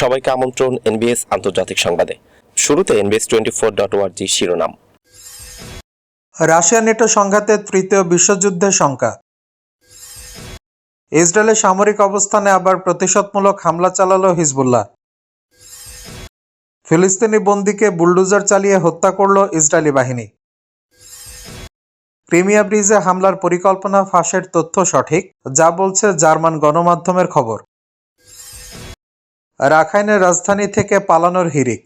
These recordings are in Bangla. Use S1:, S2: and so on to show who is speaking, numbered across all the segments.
S1: সবাইকে আমন্ত্রণ এনবিএস আন্তর্জাতিক সংবাদে। শুরুতে এনবিএস টোয়েন্টি ফোর ডট ওয়ার্জি শিরোনাম।
S2: রাশিয়া নেটো সংঘাতে তৃতীয় বিশ্বযুদ্ধের শঙ্কা ইসরায়েলের সামরিক অবস্থানে আবার প্রতিশোধমূলক হামলা চালালো হিজবুল্লাহ। ফিলিস্তিনি বন্দীকে বুলডোজার চালিয়ে হত্যা করল ইসরায়েলি বাহিনী। ক্রিমিয়া ব্রিজে হামলার পরিকল্পনা ফাঁসের তথ্য সঠিক, যা বলছে জার্মান গণমাধ্যমের খবর। রাখাইনের রাজধানী থেকে পালানোর হিরিক।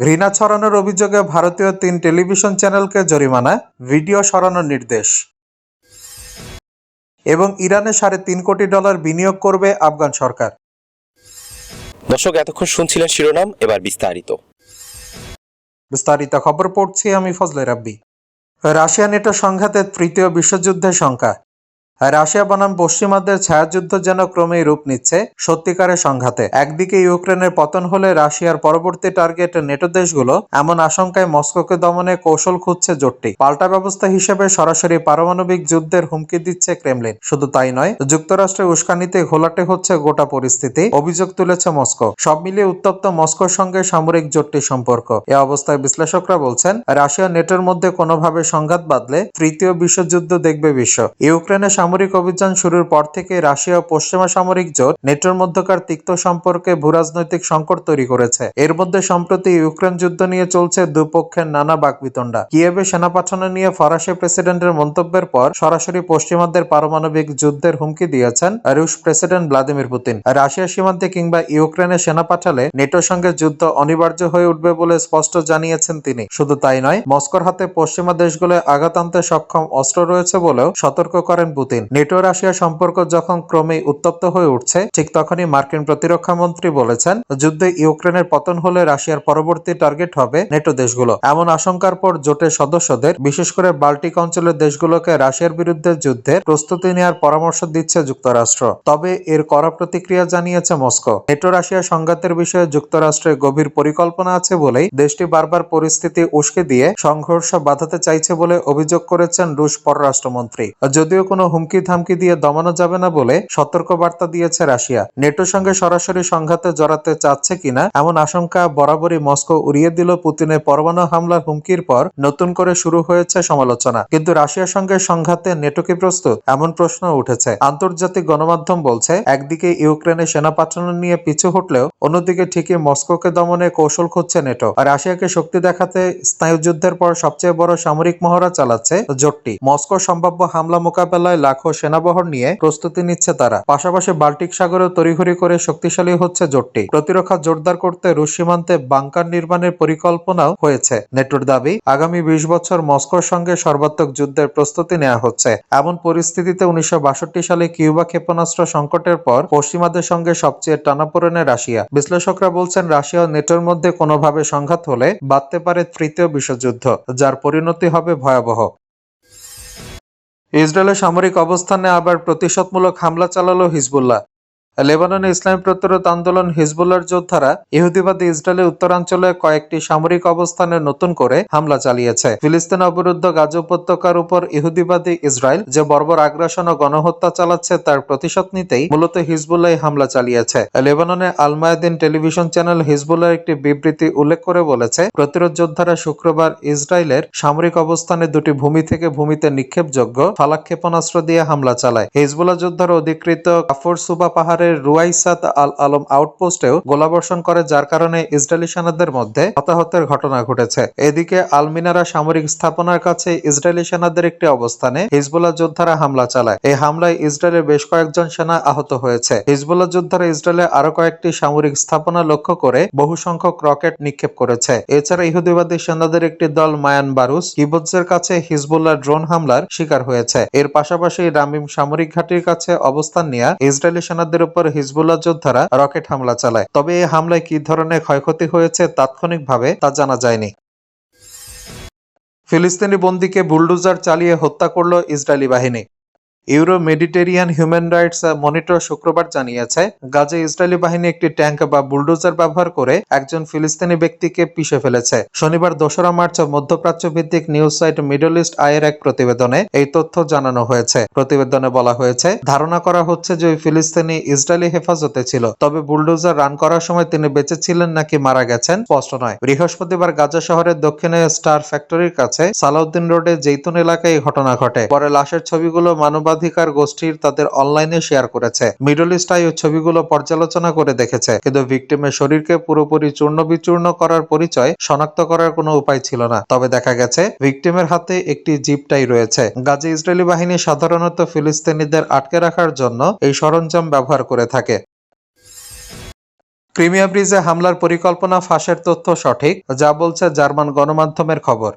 S2: ঘৃণা ছড়ানোর অভিযোগে ভারতীয় তিন টেলিভিশন চ্যানেলকে জরিমানা ভিডিও সরানোর নির্দেশ। এবং ইরানে সাড়ে তিন কোটি ডলার বিনিয়োগ করবে আফগান সরকার।
S1: দর্শক এতক্ষণ শুনছিলেন শিরোনাম এবার বিস্তারিত।
S2: বিস্তারিত খবর পড়ছি আমি ফজলে রাব্বি। রাশিয়া নেটো সংঘাতের তৃতীয় বিশ্বযুদ্ধের শঙ্কা। রাশিয়া বনাম পশ্চিমাদের ছায়াযুদ্ধ যেন ক্রমেই রূপ নিচ্ছে সত্যিকারের সংঘাতে। একদিকে ইউক্রেনের পতন হলে রাশিয়ার পরবর্তী টার্গেট নেটো দেশগুলো, এমন আশঙ্কায় মস্কোকে দমনে কৌশল খুঁজছে জোটটি। পাল্টা ব্যবস্থা হিসেবে সরাসরি পারমাণবিক যুদ্ধের হুমকি দিচ্ছে ক্রেমলিন। শুধু তাই নয়, যুক্তরাষ্ট্রের উস্কানিতে ঘোলাটে হচ্ছে গোটা পরিস্থিতি, অভিযোগ তুলেছে মস্কো। সব মিলিয়ে উত্তপ্ত মস্কোর সঙ্গে সামরিক জোটটির সম্পর্ক। এ অবস্থায় বিশ্লেষকরা বলছেন, রাশিয়া নেটোর মধ্যে কোনোভাবে সংঘাত বাঁধলে তৃতীয় বিশ্বযুদ্ধ দেখবে বিশ্ব। ইউক্রেনে সামরিক অভিযান শুরুর পর থেকে রাশিয়া ও পশ্চিমা সামরিক জোট নেটোর মধ্যকার তিক্ত সম্পর্কে ভূরাজনৈতিক সংকট তৈরি করেছে। এর মধ্যে সম্প্রতি ইউক্রেন যুদ্ধ নিয়ে চলছে দুপক্ষের নানা বাকবিতণ্ডা। কিয়েভে সেনা পাঠানো নিয়ে ফরাসি প্রেসিডেন্টের মন্তব্যের পর সরাসরি পশ্চিমাদের পারমাণবিক যুদ্ধের হুমকি দিয়েছেন রুশ প্রেসিডেন্ট ভ্লাদিমির পুতিন। রাশিয়া সীমান্তে কিংবা ইউক্রেনে সেনা পাঠালে নেটোর সঙ্গে যুদ্ধ অনিবার্য হয়ে উঠবে বলে স্পষ্ট জানিয়েছেন তিনি। শুধু তাই নয়, মস্কোর হাতে পশ্চিমা দেশগুলো আঘাত আনতে সক্ষম অস্ত্র রয়েছে বলেও সতর্ক করেন পুতিন। নেটো রাশিয়া সম্পর্ক যখন ক্রমেই উত্তপ্ত হয়ে উঠছে, ঠিক তখনই মার্কিন প্রতিরক্ষা মন্ত্রী বলেছেন, যুদ্ধে ইউক্রেনের পতন হলে রাশিয়ার পরবর্তী টার্গেট হবে নেটো দেশগুলো। এমন আশঙ্কার পর জোটের সদস্যদের, বিশেষ করে বাল্টিক অঞ্চলের দেশগুলোকে রাশিয়ার বিরুদ্ধে যুদ্ধের প্রস্তুতি নেওয়ার পরামর্শ দিচ্ছে যুক্তরাষ্ট্র। তবে এর কড়া প্রতিক্রিয়া জানিয়েছে মস্কো। নেটো রাশিয়া সংঘাতের বিষয়ে যুক্তরাষ্ট্রের গভীর পরিকল্পনা আছে বলেই দেশটি বারবার পরিস্থিতি উস্কে দিয়ে সংঘর্ষ বাধাতে চাইছে বলে অভিযোগ করেছেন রুশ পররাষ্ট্রমন্ত্রী। যদিও কোনো হুমকি ধামকি দিয়ে দমানো যাবে না বলে সতর্ক বার্তা দিয়েছে রাশিয়া। নেটোর সঙ্গে সরাসরি সংঘাতে জড়াতে চাচ্ছে কিনা এমন আশঙ্কা বরাবরই মস্কো উড়িয়ে দিল পুতিনের পরমাণু হামলার হুমকির পর নতুন করে শুরু হয়েছে সমালোচনা। কিন্তু রাশিয়ার সঙ্গে সংঘাতে নেটো কি প্রস্তুত? এমন প্রশ্ন উঠেছে। আন্তর্জাতিক গণমাধ্যম বলছে, একদিকে ইউক্রেনে সেনা পাঠানো নিয়ে পিছু হটলেও অন্যদিকে ঠিকই মস্কোকে দমনে কৌশল খুঁজছে নেটো। আর রাশিয়াকে শক্তি দেখাতে স্নায়ুযুদ্ধের পর সবচেয়ে বড় সামরিক মহড়া চালাচ্ছে জোটটি। মস্কো সম্ভাব্য হামলা মোকাবেলায় লাখো সেনাবহর নিয়ে প্রস্তুতি নিচ্ছে তারা। পাশাপাশি বাল্টিক সাগরেও তড়িঘড়ি করে শক্তিশালী হচ্ছে জোটটি। প্রতিরক্ষা জোরদার করতে রুশ সীমান্তে বাংকার নির্মাণের পরিকল্পনাও হয়েছে। নেটোর দাবি, আগামী বিশ বছর মস্কোর সঙ্গে সর্বাত্মক যুদ্ধের প্রস্তুতি নেওয়া হচ্ছে। এমন পরিস্থিতিতে উনিশশো বাষট্টি সালে কিউবা ক্ষেপণাস্ত্র সংকটের পর পশ্চিমাদের সঙ্গে সবচেয়ে টানাপোড়েনে রাশিয়া। বিশ্লেষকরা বলছেন, রাশিয়া ও নেটোর মধ্যে কোনোভাবে সংঘাত হলে বাড়তে পারে তৃতীয় বিশ্বযুদ্ধ, যার পরিণতি হবে ভয়াবহ। ইসরায়েলের সামরিক অবস্থানে আবার প্রতিশোধমূলক হামলা চালালো হিজবুল্লাহ। লেবাননে ইসলামী প্রতিরোধ আন্দোলন হিজবুল্লার যোদ্ধারা ইহুদিবাদী ইসরায়েলের উত্তরাঞ্চলে কয়েকটি সামরিক অবস্থানে নতুন করে হামলা চালিয়েছে। ফিলিস্তিন অবরুদ্ধ গাজা উপত্যকার উপর ইহুদিবাদী ইসরায়েল যে বর্বর আগ্রাসন ও গণহত্যা চালাচ্ছে তার প্রতিশোধ নিতেই মূলত হিজবুল্লাহ হামলা চালিয়েছে। লেবাননে আলমায়দিন টেলিভিশন চ্যানেল হিজবুল্লার একটি বিবৃতি উল্লেখ করে বলেছে, প্রতিরোধ যোদ্ধারা শুক্রবার ইসরায়েলের সামরিক অবস্থানে দুটি ভূমি থেকে ভূমিতে নিক্ষেপযোগ্য ফালাক ক্ষেপণাস্ত্র দিয়ে হামলা চালায়। হিজবুল্লাহ যোদ্ধারা অধিকৃত কাফর সুবা পাহাড়ের রুয়াইসাত আল আলম আউটপোস্টেও গোলাবর্ষণ করে, যার কারণে ইসরায়েলি সেনাদের মধ্যে হতাহতের ঘটনা ঘটেছে। এদিকে আলমিনারা সামরিক স্থাপনার কাছে ইসরায়েলি সেনাদের একটি অবস্থানে হিজবুল্লাহ যোদ্ধারা হামলা চালায়। এই হামলায় ইসরায়েলের বেশ কয়েকজন সেনা আহত হয়েছে। হিজবুল্লাহ যোদ্ধারা ইসরায়েলে আরও কয়েকটি সামরিক স্থাপনা লক্ষ্য করে বহু সংখ্যক রকেট নিক্ষেপ করেছে। এছাড়া ইহুদিবাদী সেনাদের একটি দল মায়ান বারুস কিবুৎসের কাছে হিজবুল্লাহ ড্রোন হামলার শিকার হয়েছে। এর পাশাপাশি রামিম সামরিক ঘাটির কাছে অবস্থান নেওয়া ইসরায়েলি সেনাদের উপর হিজবুল্লাহ যোদ্ধারা রকেট হামলা চালায়। তবে এই হামলায় কি ধরনের ক্ষয়ক্ষতি হয়েছে তাৎক্ষণিকভাবে তা জানা যায়নি। ফিলিস্তিনি বন্দীকে বুলডোজার চালিয়ে হত্যা করল ইসরায়েলি বাহিনী। Euro Mediterranean Human Rights Monitor শুক্রবার জানিয়েছে, গাজে ইসরায়েলি বাহিনী একটি ট্যাঙ্ক বা বুলডোজার ব্যবহার করে একজন ফিলিস্তিনি ব্যক্তিকে পিষে ফেলেছে। শনিবার দোসরা মার্চ মধ্যপ্রাচ্য ভিত্তিক নিউজ সাইট মিডল ইস্ট আয়ের এক প্রতিবেদনে এই তথ্য জানানো হয়েছে। প্রতিবেদনে বলা হয়েছে, ধারণা করা হচ্ছে যে ওই ফিলিস্তিনি ইসরায়েলি হেফাজতে ছিল, তবে বুলডোজার রান করার সময় তিনি বেঁচে ছিলেন নাকি মারা গেছেন স্পষ্ট নয়। বৃহস্পতিবার গাজা শহরের দক্ষিণে স্টার ফ্যাক্টরির কাছে সালাউদ্দিন রোডে জৈতুন এলাকায় এই ঘটনা ঘটে। পরে লাশের ছবিগুলো মানবাধিকার গোষ্ঠীর তাদের অনলাইনে শেয়ার করেছে। মিডল ইস্ট আই ছবিগুলো পর্যালোচনা করে দেখেছে, কিন্তু ভিকটিমের শরীরকে পুরোপুরি চূর্ণ বিচূর্ণ করার পরিচয় শনাক্ত করার কোনো উপায় ছিল না। তবে দেখা গেছে ভিকটিমের হাতে একটি জিপটাই রয়েছে। গাজে ইসরায়েলি বাহিনী সাধারণত ফিলিস্তিনিদের আটকে রাখার জন্য এই সরঞ্জাম ব্যবহার করে থাকে। ক্রিমিয়া ব্রিজে হামলার পরিকল্পনা ফাঁসের তথ্য সঠিক, যা বলছে জার্মান গণমাধ্যমের খবর।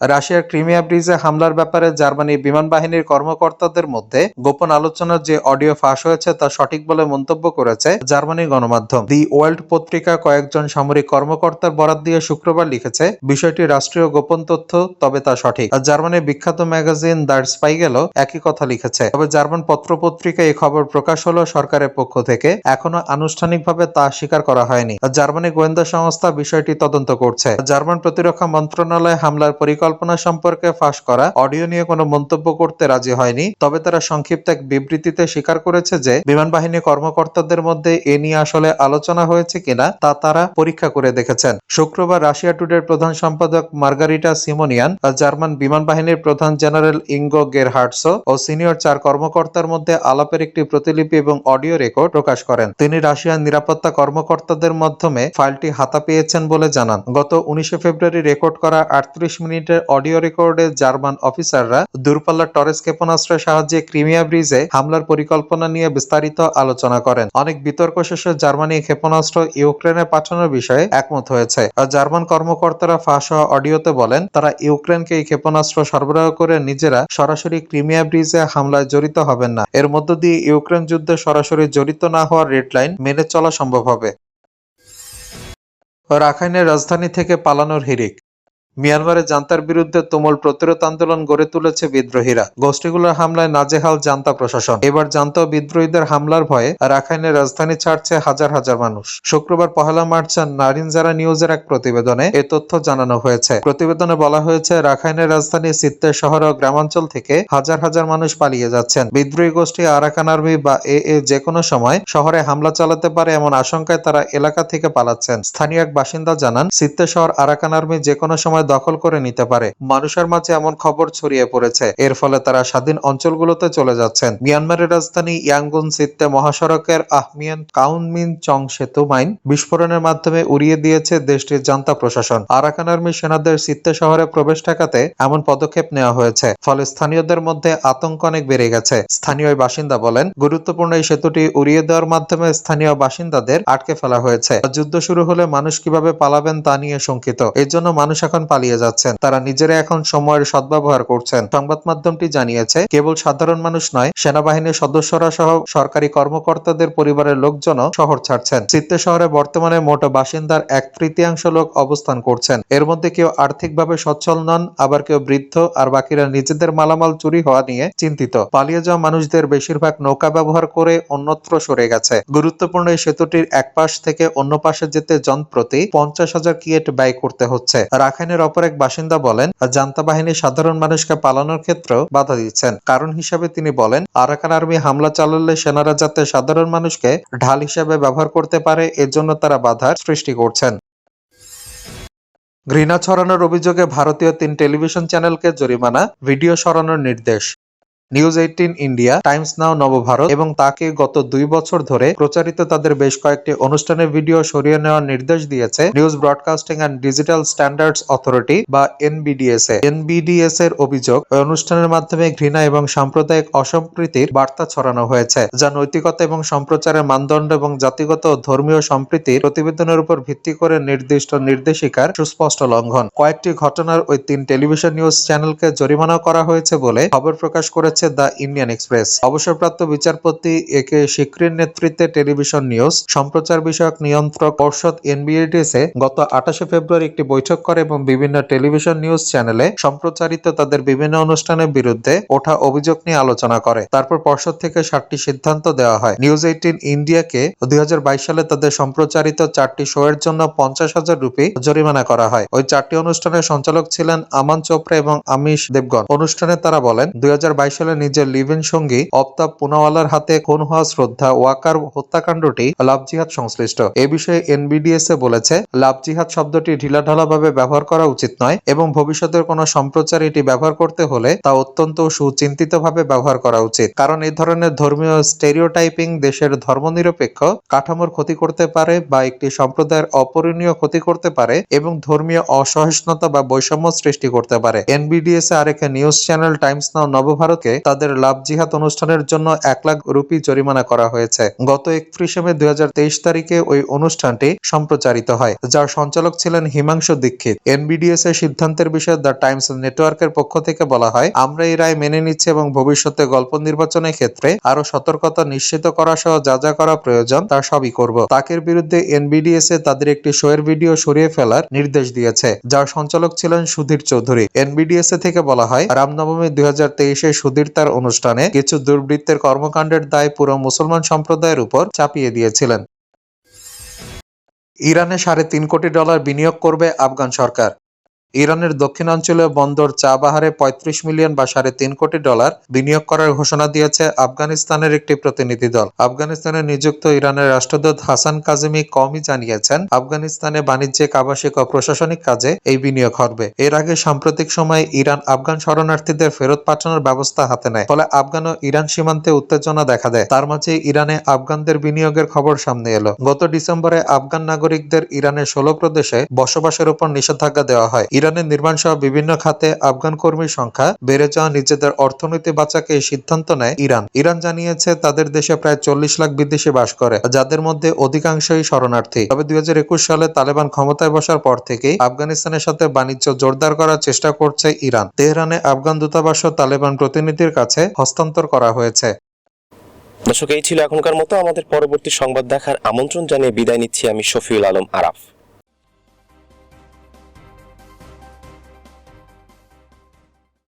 S2: রাশিয়ার ক্রিমিয়া ব্রিজে হামলার ব্যাপারে জার্মানি বিমান বাহিনীর কর্মকর্তাদের মধ্যে গোপন আলোচনার যে অডিও ফাঁস হয়েছে তা সঠিক বলে মন্তব্য করেছে জার্মানি গণমাধ্যম। দি ওয়ার্ল্ড পত্রিকা কয়েকজন সামরিক কর্মকর্তার বরাত দিয়ে শুক্রবার লিখেছে, বিষয়টি রাষ্ট্রীয় গোপন তথ্য, তবে তা সঠিক। আর জার্মানির বিখ্যাত ম্যাগাজিন দার স্পাইগেলও একই কথা লিখেছে। তবে জার্মান পত্রপত্রিকায় এই খবর প্রকাশ হলো সরকারের পক্ষ থেকে, এখনও আনুষ্ঠানিকভাবে তা স্বীকার করা হয়নি। জার্মানি গোয়েন্দা সংস্থা বিষয়টি তদন্ত করছে। জার্মান প্রতিরক্ষা মন্ত্রণালয় হামলার পরিকল্পনা সম্পর্কে ফাঁস করা, অডিও নিয়ে কোনো মন্তব্য করতে রাজি হয়নি। তবে তারা সংক্ষিপ্ত এক বিবৃতিতে স্বীকার করেছে যে, বিমান বাহিনী কর্মকর্তাদের মধ্যে এ নিয়ে আসলে আলোচনা হয়েছে কিনা, তা তারা পরীক্ষা করে দেখেছেন। শুক্রবার রাশিয়া টুডের প্রধান সম্পাদক মার্গারিটা সিমোনিয়ান জার্মান বিমান বাহিনীর প্রধান জেনারেল ইঙ্গো গেরহার্টসো ও সিনিয়র চার কর্মকর্তার মধ্যে আলাপের একটি প্রতিলিপি এবং অডিও রেকর্ড প্রকাশ করেন। তিনি রাশিয়ার নিরাপত্তা কর্মকর্তাদের মাধ্যমে ফাইলটি হাতা পেয়েছেন বলে জানান। গত উনিশে ফেব্রুয়ারি রেকর্ড করা আটত্রিশ মিনিটের অডিও রেকর্ডে জার্মান অফিসাররা দূরপাল্লার টরেস ক্ষেপণাস্ত্রের সাহায্যে ক্রিমিয়া ব্রিজে হামলার পরিকল্পনা নিয়ে বিস্তারিত আলোচনা করেন। অনেক বিতর্ক শেষে জার্মানি ক্ষেপণাস্ত্র ইউক্রেনে পাঠানোর বিষয়ে একমত হয়েছে। জার্মান কর্মকর্তারা ফাঁস হওয়া অডিওতে বলেন, তারা ইউক্রেনকে এই ক্ষেপণাস্ত্র সরবরাহ করে নিজেরা সরাসরি ক্রিমিয়া ব্রিজে হামলায় জড়িত হবেন না। এর মধ্য দিয়ে ইউক্রেন যুদ্ধে সরাসরি জড়িত না হওয়ার রেড লাইন মেনে চলা সম্ভব হবে। রাখাইনের রাজধানী থেকে পালানোর হিরিক মিয়ানমারে জান্তার বিরুদ্ধে তুমুল প্রতিরোধ আন্দোলন গড়ে তুলেছে বিদ্রোহীরা। গোষ্ঠীগুলোর হামলায় নাজেহাল জান্তা প্রশাসন। এবার জান্তা বিদ্রোহীদের হামলার ভয়ে রাখাইনের রাজধানী ছাড়ছে হাজার হাজার মানুষ। শুক্রবার পহেলা মার্চ নারিনজারা নিউজের এক প্রতিবেদনে এ তথ্য জানানো হয়েছে। প্রতিবেদনে বলা হয়েছে, রাখাইনের রাজধানী সিত্তে শহর ও গ্রামাঞ্চল থেকে হাজার হাজার মানুষ পালিয়ে যাচ্ছেন। বিদ্রোহী গোষ্ঠী আরাকান আর্মি বা এ এ যে কোনো সময় শহরে হামলা চালাতে পারে এমন আশঙ্কায় তারা এলাকা থেকে পালাচ্ছেন। স্থানীয় এক বাসিন্দা জানান সিত্তে শহর আরাকান আর্মি যে কোনো সময় দখল করে নিতে পারে। মানুষের মাঝে এমন খবর ছড়িয়ে পড়েছে। এর ফলে তারা স্বাধীন অঞ্চলগুলোতে চলে যাচ্ছেন। মিয়ানমারের রাজধানী ইয়াঙ্গুন সিত্তে মহাসড়কের আহমিয়ান কাউনমিন চং সেতু মাইন বিস্ফোরণের মাধ্যমে উড়িয়ে দিয়েছে দেশটির জান্তা প্রশাসন। আরাকান আর্মি সেনাদের সিত্তে শহরে প্রবেশ ঠেকাতে এমন পদক্ষেপ নেওয়া হয়েছে। ফলে স্থানীয়দের মধ্যে আতঙ্ক অনেক বেড়ে গেছে। স্থানীয় বাসিন্দা বলেন, গুরুত্বপূর্ণ এই সেতুটি উড়িয়ে দেওয়ার মাধ্যমে স্থানীয় বাসিন্দাদের আটকে ফেলা হয়েছে। যুদ্ধ শুরু হলে মানুষ কীভাবে পালাবেন তা নিয়ে শঙ্কিত। এর জন্য মানুষ এখন পালিয়ে যাচ্ছেন। তারা নিজেরা এখন সময়ের সদ্ব্যবহার করছেন। সংবাদ মাধ্যমটি জানিয়েছে, কেবল সাধারণ মানুষ নয়, সেনাবাহিনীর সদস্যরা সহ সরকারি কর্মকর্তাদের পরিবারের লোকজনও শহর ছাড়ছেন। চিত্তে শহরে বর্তমানে মোট বাসিন্দার এক তৃতীয়াংশ লোক অবস্থান করছেন। এর মধ্যে কেউ আর্থিকভাবে সচ্ছল নন, আবার কেউ বৃদ্ধ, আর বাকিরা নিজেদের মালামাল চুরি হওয়া নিয়ে চিন্তিত। পালিয়ে যাওয়া মানুষদের বেশিরভাগ নৌকা ব্যবহার করে অন্যত্র সরে গেছে। গুরুত্বপূর্ণ এই সেতুটির এক পাশ থেকে অন্য পাশে যেতে জনপ্রতি পঞ্চাশ হাজার কিয়েট ব্যয় করতে হচ্ছে। রাখাইনের অপর এক বাসিন্দা বলেন জান্তা বাহিনী সাধারণ মানুষকে পালানোর ক্ষেত্রেও বাধা দিচ্ছেন। কারণ হিসাবে তিনি বলেন, আরাকান আর্মি হামলা চালালে সেনারা যাতে সাধারণ মানুষকে ঢাল হিসাবে ব্যবহার করতে পারে, এজন্য তারা বাধার সৃষ্টি করছেন। ঘৃণা ছড়ানোর অভিযোগে ভারতীয় তিন টেলিভিশন চ্যানেলকে জরিমানা, ভিডিও সরানোর নির্দেশ। News Eighteen India, Times Now Navbharat এবং তাকে গত দুই বছর ধরে প্রচারিত তাদের বেশ কয়েকটি অনুষ্ঠানের ভিডিও সরিয়ে নেওয়ার নির্দেশ দিয়েছে News Broadcasting and Digital Standards Authority বা এনবিডিএস এ এনবিডিএস এর অভিযোগ, ওই অনুষ্ঠানের মাধ্যমে ঘৃণা এবং সাম্প্রদায়িক অসম্প্রীতির বার্তা ছড়ানো হয়েছে, যা নৈতিকতা এবং সম্প্রচারের মানদণ্ড এবং জাতিগত ও ধর্মীয় সম্প্রীতির প্রতিবেদনের উপর ভিত্তি করে নির্দিষ্ট নির্দেশিকার সুস্পষ্ট লঙ্ঘন। কয়েকটি ঘটনার ওই তিন টেলিভিশন নিউজ চ্যানেলকে জরিমানা করা হয়েছে বলে খবর প্রকাশ করেছে জানিয়েছে দ্য ইন্ডিয়ান এক্সপ্রেস। অবসরপ্রাপ্ত বিচারপতি এ কে সিক্রির নেতৃত্বে টেলিভিশন নিউজ, সম্প্রচার বিষয়ক নিয়ন্ত্রক পর্ষদ এনবিএডিএসে গত আঠাশে ফেব্রুয়ারি একটি বৈঠক করে এবং বিভিন্ন টেলিভিশন নিউজ চ্যানেলে সম্প্রচারিত তাদের বিভিন্ন অনুষ্ঠানের বিরুদ্ধে ওঠা অভিযোগ নিয়ে আলোচনা করে। তারপর পর্ষদ থেকে সাতটি সিদ্ধান্ত দেওয়া হয়। নিউজ এইটিন ইন্ডিয়াকে দুই হাজার বাইশ সালে তাদের সম্প্রচারিত চারটি শো এর জন্য পঞ্চাশ হাজার রুপি জরিমানা করা হয়। ওই চারটি অনুষ্ঠানের সঞ্চালক ছিলেন আমান চোপড়া এবং আমিষ দেবগন। অনুষ্ঠানে তারা বলেন, দুই সালে নিজের লিভেন সঙ্গী অফতাব পুনাওয়ালার হাতে খুন হওয়া শ্রদ্ধা ওয়াকার হত্যাকাণ্ডটি লাভ জিহাদ সংশ্লিষ্ট। এ বিষয়ে এনবিডিএস এ বলেছে লাভ জিহাদ শব্দটি ঢিলাঢালাভাবে ব্যবহার করা উচিত নয় এবং ভবিষ্যতের কোনো সম্প্রচার এটি ব্যবহার করতে হলে তা অত্যন্ত সুচিন্তিতভাবে ব্যবহার করা উচিত। কারণ এই ধরনের ধর্মীয় স্টেরিওটাইপিং দেশের ধর্মনিরপেক্ষ কাঠামোর ক্ষতি করতে পারে বা একটি সম্প্রদায়ের অপরিণীয় ক্ষতি করতে পারে এবং ধর্মীয় অসহিষ্ণুতা বা বৈষম্য সৃষ্টি করতে পারে। এনবিডিএস আরেক নিউজ চ্যানেল টাইমস নাও নবভারতকে তাদের লাভ জিহাদ অনুষ্ঠানের জন্য এক লাখ রুপি জরিমানা করা হয়েছে। গত একত্রিশে মে দুই তারিখে ওই অনুষ্ঠানটি সম্প্রচারিত হয়, যার সঞ্চালক ছিলেন হিমাংশু দীক্ষিত। এনবিডিএস এর সিদ্ধান্তের বিষয়ে দ্য টাইমস নেটওয়ার্কের পক্ষ থেকে বলা হয়, আমরা এই রায় মেনে নিচ্ছি এবং ভবিষ্যতে গল্প নির্বাচনের ক্ষেত্রে আরও সতর্কতা নিশ্চিত করা সহ যা যা করা প্রয়োজন তা সবই করব। তাকের বিরুদ্ধে এনবিডিএস এ তাদের একটি শো এর ভিডিও সরিয়ে ফেলার নির্দেশ দিয়েছে, যার সঞ্চালক ছিলেন সুধীর চৌধুরী। এনবিডিএস এ থেকে বলা হয়, রামনবমী দুই হাজার তেইশে সুধীর তার অনুষ্ঠানে কিছু দুর্বৃত্তের কর্মকাণ্ডের দায় পুরো মুসলমান সম্প্রদায়ের উপর চাপিয়ে দিয়েছিলেন। ইরানে সাড়ে তিন কোটি ডলার বিনিয়োগ করবে আফগান সরকার। ইরানের দক্ষিণাঞ্চলীয় বন্দর চাবাহারে পঁয়ত্রিশ মিলিয়ন বা সাড়ে তিন কোটি ডলার বিনিয়োগ করার ঘোষণা দিয়েছে আফগানিস্তানের একটি প্রতিনিধি দল। আফগানিস্তানে নিযুক্ত ইরানের রাষ্ট্রদূত হাসান কাজিমি কমই জানিয়েছেন, আফগানিস্তানে বাণিজ্যিক, আবাসিক ও প্রশাসনিক কাজে এই বিনিয়োগ হবে এর আগে সাম্প্রতিক সময়ে ইরান আফগান শরণার্থীদের ফেরত পাঠানোর ব্যবস্থা হাতে নেয়, ফলে আফগান ও ইরান সীমান্তে উত্তেজনা দেখা দেয়। তার মাঝে ইরানে আফগানদের বিনিয়োগের খবর সামনে এলো। গত ডিসেম্বরে আফগান নাগরিকদের ইরানের ষোলো প্রদেশে বসবাসের উপর নিষেধাজ্ঞা দেওয়া হয়। ইরানের নির্মাণ সহ বিভিন্ন খাতে আফগান কর্মীর সংখ্যা বেড়ে যাওয়া নিজেদের অর্থনীতি বাঁচাকে এই সিদ্ধান্ত নেয় ইরান। ইরান জানিয়েছে তাদের দেশে প্রায় চল্লিশ লাখ বিদেশি বাস করে, যাদের মধ্যে অধিকাংশই শরণার্থী। তবে দুই সালে তালেবান ক্ষমতায় বসার পর থেকেই আফগানিস্তানের সাথে বাণিজ্য জোরদার করার চেষ্টা করছে ইরান। তেহরানে আফগান দূতাবাস ও তালেবান প্রতিনিধির কাছে হস্তান্তর করা হয়েছে।
S1: দর্শক, এই ছিল এখনকার মতো। আমাদের পরবর্তী সংবাদ দেখার আমন্ত্রণ জানিয়ে বিদায় নিচ্ছি আমি শফিউল আলম আরাফ।